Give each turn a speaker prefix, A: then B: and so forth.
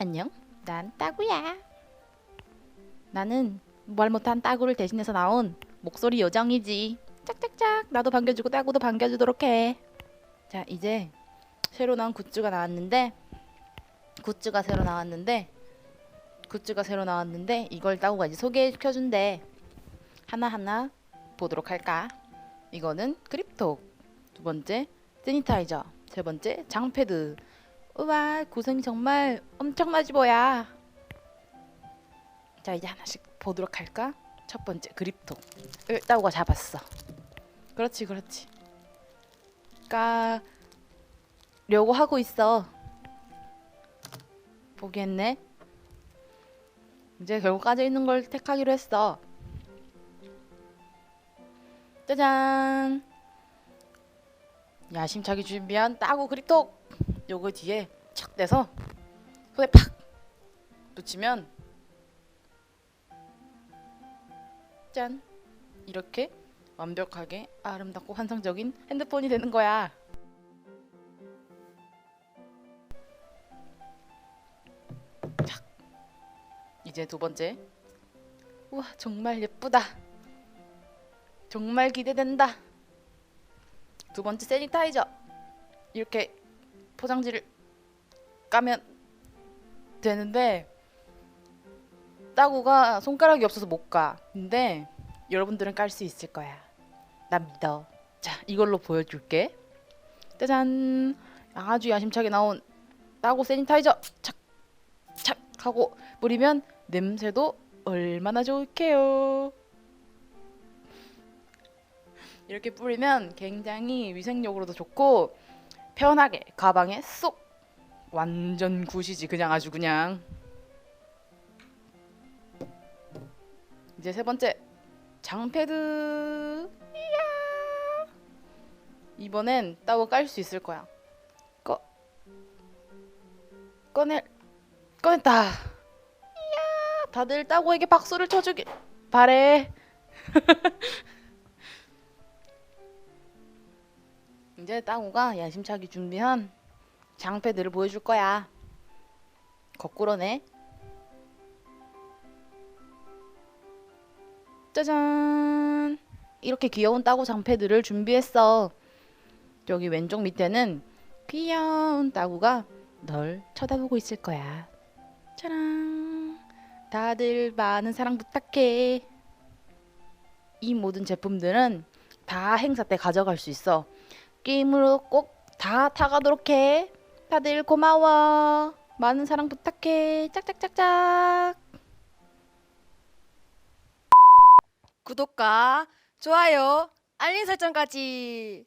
A: 안녕, 난 따구야. 나는 말 못한 따구를 대신해서 나온 목소리 요정이지. 짝짝짝, 나도 반겨주고 따구도 반겨주도록 해. 자, 이제 새로 나온 굿즈가 나왔는데, 굿즈가 새로 나왔는데, 굿즈가 새로 나왔는데 이걸 따구가 이제 소개시켜준대. 하나하나 보도록 할까? 이거는 크립톡, 두 번째 세니타이저, 세 번째 장패드. 우와 고생이 정말 엄청나지 뭐야. 자 이제 하나씩 보도록 할까? 첫 번째 그립톡. 을 따구가 잡았어. 그렇지 그렇지. 까려고 하고 있어. 보겠네. 이제 결국 까져 있는 걸 택하기로 했어. 짜잔. 야심차게 준비한 따구 그립톡. 요거 뒤에 착 대서 손에 팍 놓치면 짠 이렇게 완벽하게 아름답고 환상적인 핸드폰이 되는 거야. 착. 이제 두 번째. 우와 정말 예쁘다. 정말 기대된다. 두 번째 세니타이저. 이렇게 포장지를 까면 되는데 따구가 손가락이 없어서 못 가. 근데 여러분들은 깔 수 있을 거야. 나 믿어. 자, 이걸로 보여줄게. 짜잔. 아주 야심차게 나온 따구 세니타이저. 착, 착 하고 뿌리면 냄새도 얼마나 좋을게요. 이렇게 뿌리면 굉장히 위생력으로도 좋고 편하게 가방에 쏙. 완전 굿이지 그냥 아주 그냥. 이제 세 번째 장패드. 이야! 이번엔 따고 깔 수 있을 거야. 꺼. 꺼내 꺼냈다. 이야! 다들 따고에게 박수를 쳐주길 바래 이제 따고가 야심차게 준비한 장패드를 보여줄 거야. 거꾸로네. 짜잔. 이렇게 귀여운 따고 장패드를 준비했어. 여기 왼쪽 밑에는 귀여운 따구가 널 쳐다보고 있을 거야. 짜란. 다들 많은 사랑 부탁해. 이 모든 제품들은 다 행사 때 가져갈 수 있어. 게임으로 꼭 다 타가도록 해. 다들 고마워. 많은 사랑 부탁해. 짝짝짝짝.
B: 구독과 좋아요, 알림 설정까지